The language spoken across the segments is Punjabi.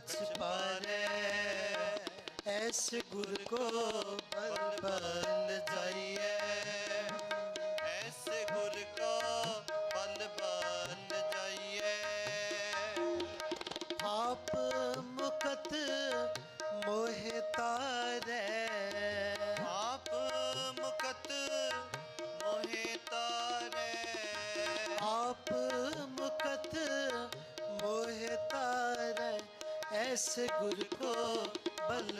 अंत नहीं कछ पारे ऐसे गुर को बल बल ऐसे गुर को बल बल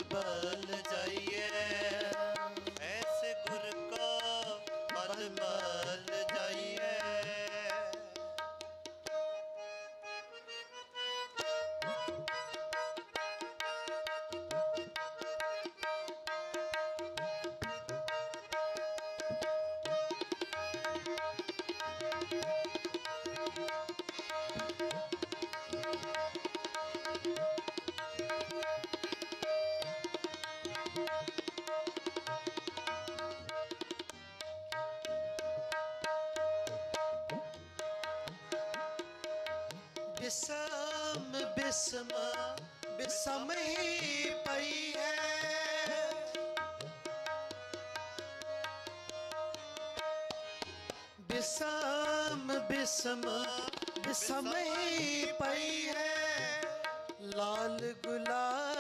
ਬਿਸਮ ਬਿਸਮ ਬਿਸਮ ਹੀ ਪਈ ਹੈ। ਬਿਸਮ ਬਿਸਮ ਬਿਸਮ ਹੀ ਪਈ ਹੈ। ਲਾਲ ਗੁਲਾਬ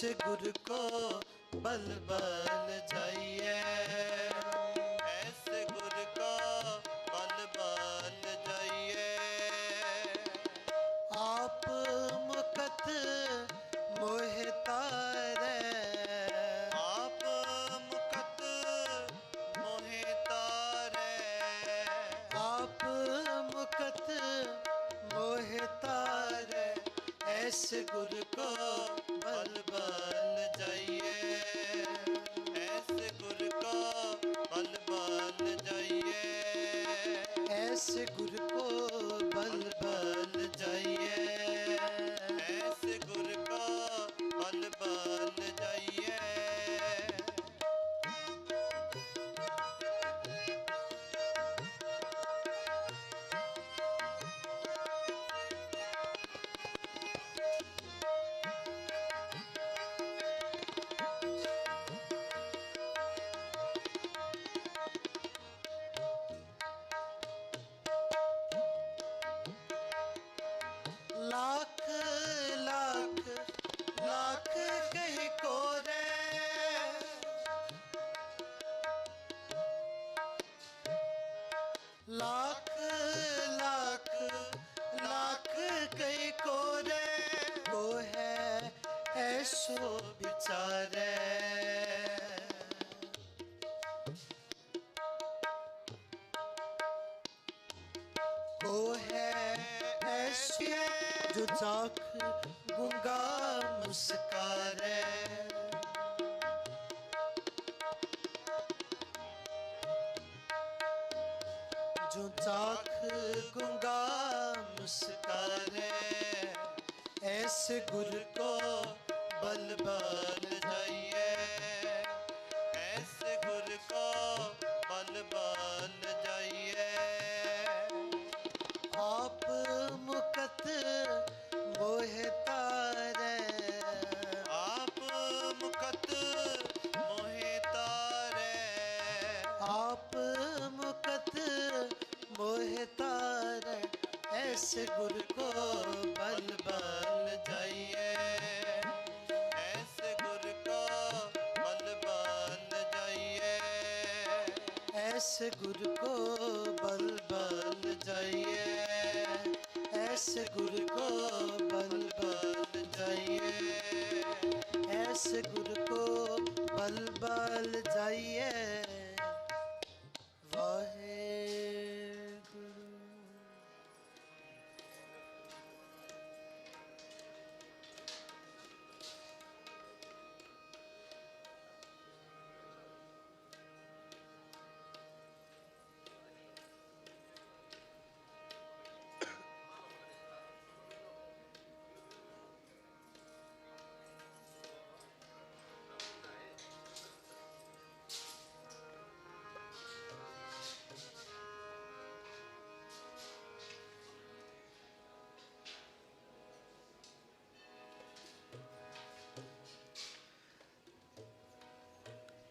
सतगुर को बल बल जाइए। ऐसे गुरु को बल बल जाइए। आप मुकत मोहतार आप मुकत मोहतार आप मुकत मोहतार ऐसे गुर ਲੱਖ ਲੱਖ ਲੱਖ ਕਈ ਕੋਰੇ ਕੋ ਹੈ ਐਸੋ ਵਿਚਾਰੇ ਕੋ ਹੈ ਐਸੇ ਜੋ ਚਾਕ ਜੋ ਚਾਖ ਗੁੰਗਾ ਮੁਸਕਾਰੇ ਐਸੇ ਗੁਰ ਕੋ ਬਲ ਬਲ ਜਾਈਏ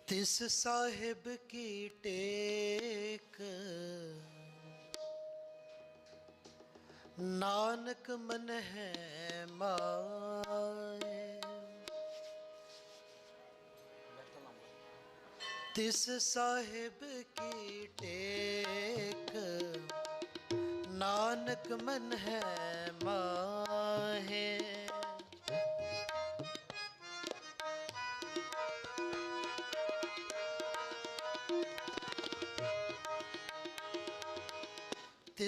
ਤਿਸ ਸਾਹਿਬ ਕੀ ਟੇਕ? ਨਾਨਕ ਮਨ ਹੈ ਮਾਏ। ਤਿਸ ਸਾਹਿਬ ਕੀ ਟੇਕ? ਨਾਨਕ ਮਨ ਹੈ ਮਾਹੇ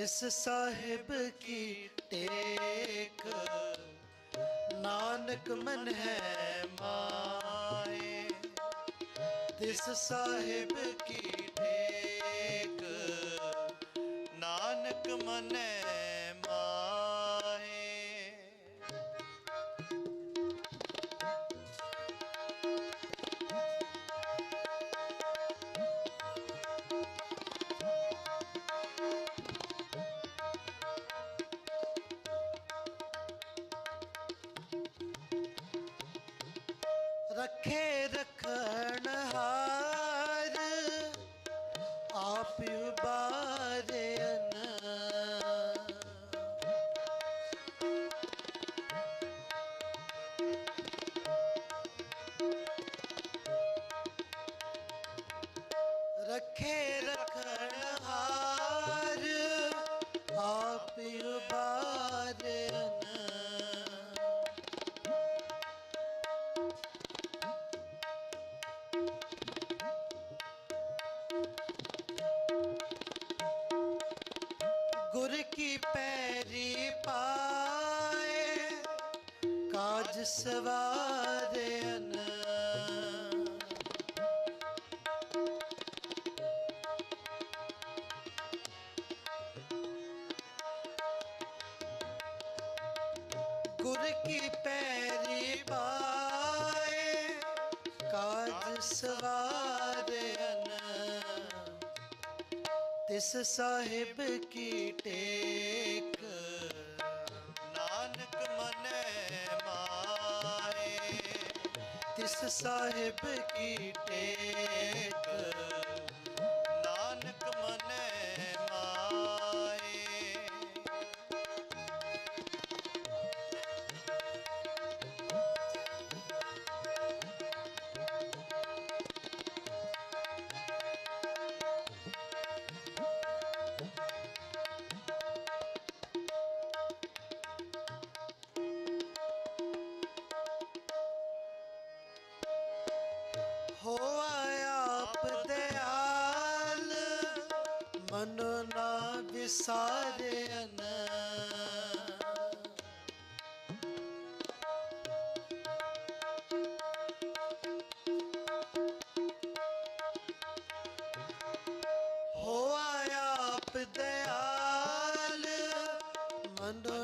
ਤਿਸ ਸਾਹਿਬ ਕੀ ਟੇਕ ਨਾਨਕ ਮਨ ਹੈ ਮਾਏ ਤਿਸ ਸਾਹਿਬ ਕੀ ਟੇਕ ਰੱਖੇ ਰੱਖਣ ਹਾਰ ਗੁਰ ਕੀ ਪੈਰੀ ਪਾਏ ਕਾਜ ਸਵਾਰਨ ਤਿਸ ਸਾਹਿਬ ਕੀ ਟੇਕ ਨਾਨਕ ਮਨੈ ਮਾਏ ਤਿਸ ਸਾਹਿਬ ਕੀ ਟੇਕ ਹੋਆ ਆਪ ਦਿਆਲ ਮਨ ਨਾ ਵਿਸਾਰਿਆਨ ਹੋਆ ਆਪ ਦਿਆਲ ਮਨ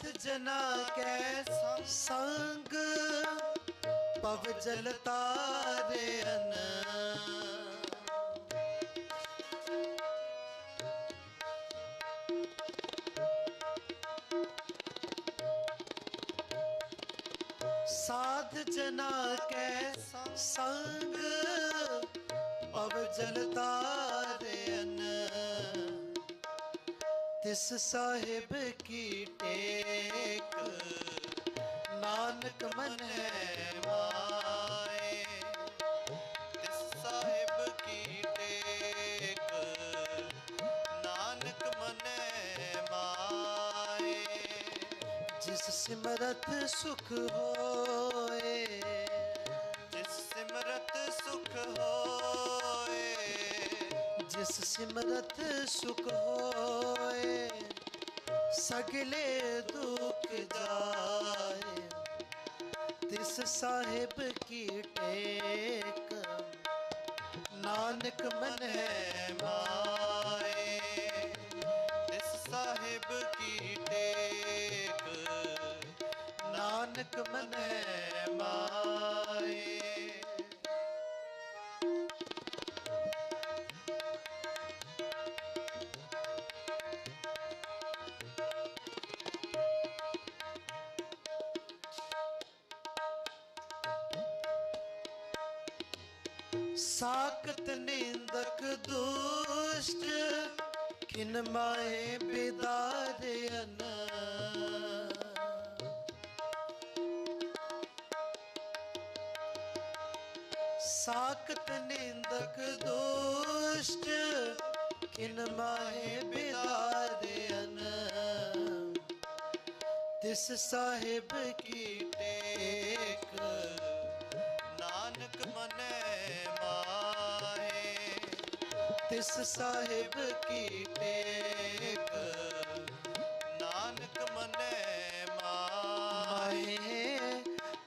ਸਾਧ ਜਨਾ ਕੈ ਸੰਗ ਪਵ ਜਲ ਤਾਰਿਆਨ ਸਾਧ ਜਨਾ ਕੈ ਸੰਗ ਪਵ ਜਲ ਤਾਰਿਆਨ ਤਿਸ ਸਾਹਿਬ ਕੀ ਟੇਕ? ਨਾਨਕ ਮਨ ਹੈ ਮਾਏ ਤਿਸ ਸਾਹਿਬ ਕੀ ਟੇਕ? ਨਾਨਕ ਮਨੈ ਮਾਏ ਜਿਸ ਸਿਮਰਤ ਸੁਖ ਹੋਏ। ਜਿਸ ਸਿਮਰਤ ਸੁਖ ਹੋਏ। ਜਿਸ ਸਿਮਰਤ ਸੁਖ ਹੋਏ ਸਗਲੇ ਦੁੱਖ ਜਾਏ। ਤਿਸ ਸਾਹਿਬ ਕੀ ਟੇਕ। ਨਾਨਕ ਮਨ ਹੈ ਮਾਏ। ਤਿਸ ਸਾਹਿਬ ਕੀ ਟੇਕ। ਨਾਨਕ ਮਨ ਹੈ ਸਾਖਤ ਨਿੰਦਕ ਦੁਸ਼ਟ, ਕਿਨ ਮਾਏ ਬਿਦਾਰੇ ਅਨਾ ਸਾਖਤ ਨਿੰਦਕ ਦੁਸ਼ਟ, ਕਿਨ ਮਾਹੇ ਬਿਦਾਰੇਨ ਤਿਸ ਸਾਹਿਬ ਕੀ ਟੇ ਤਿਸ ਸਾਹਿਬ ਕੀ ਟੇਕ? ਨਾਨਕ ਮਨੈ ਮਾਹੇ ਮਾਏ,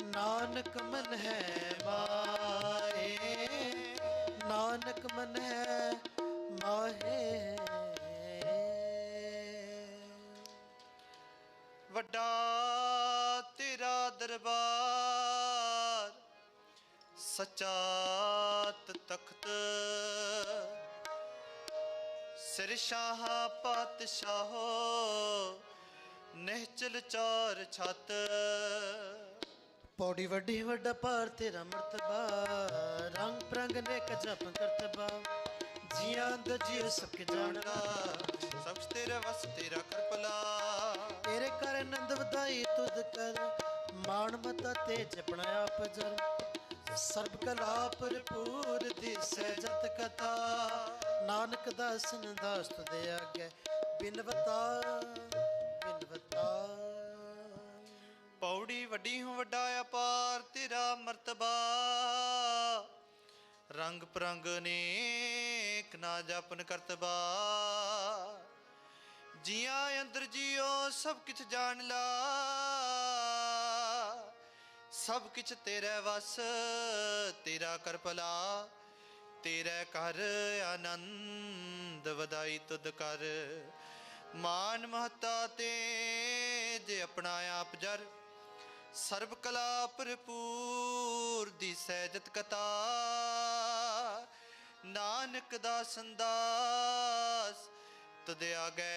ਨਾਨਕ ਮਨ ਹੈ ਮਾਏ, ਨਾਨਕ ਮਨ ਹੈ ਮਾਹੇ ਵੱਡਾ ਤੇਰਾ ਦਰਬਾਰ, ਸਚਾਤ ਤਖਤ ਸਿਰ ਸ਼ਾਹ ਪਾਤਸ਼ਾਹੋ ਨਿਹਚਲ ਚਾਰ ਛਤ। ਪੌੜੀ ਵੱਡੀ ਵੱਡਾ ਪਾਰ ਤੇਰਾ ਮਰਤਬਾ। ਰੰਗ ਪ੍ਰੰਗ ਨੇ ਜਪ ਕਰਤਬਾ। ਜੀਆਂ ਦਾ ਜੀ ਸਭ ਕੇ ਜਾਣਦਾ। ਸਭ ਤੇਰੇ ਵਸ ਤੇਰਾ ਕਰਪਲਾ। ਤੇਰੇ ਕਰ ਆਨੰਦ ਵਧਾਈ ਤੁਧ ਕਰ। ਮਾਣ ਮਤਾ ਤੇ ਜਪਣਾ ਆਪ ਜਰ। ਸਰਬ ਕਲਾ ਭਰਪੂਰ ਦਿਸੈ ਜਤ ਕਥਾ। ਨਾਨਕ ਦਾਸਨ ਦਾਸ ਤੁਦੇ ਆਗੇ ਬਿਨਵਤਾ ਬਿਨਵਤਾ ਪੌੜੀ ਵੱਡੀ ਹੂੰ, ਵੱਡਾ ਅਪਾਰ, ਤੇਰਾ ਮਰਤਬਾ। ਰੰਗ ਪ੍ਰੰਗ ਨੇਕ ਨਾ ਜਪਨ ਕਰਤਬਾ। ਜੀਆਂ ਅੰਦਰ ਜੀਓ, ਸਭ ਕਿਛ ਜਾਣ ਲਾ। ਸਭ ਕਿਛ ਤੇਰੇ ਵਸ, ਤੇਰਾ ਕਰਪਲਾ ਤੇਰੇ ਘਰ ਆਨੰਦ ਵਧਾਈ ਤੁਧ ਕਰ ਮਾਨ ਮਹਤਾ ਤੇ ਜੇ ਆਪਣਾ ਆਪ ਜਰ। ਸਰਬ ਕਲਾ ਭਰਪੂਰ ਦੀ ਸਹਿਜਤ ਕਤਾ ਨਾਨਕ ਦਾ ਸੰਦਾਸ ਤਦ ਆਗੇ।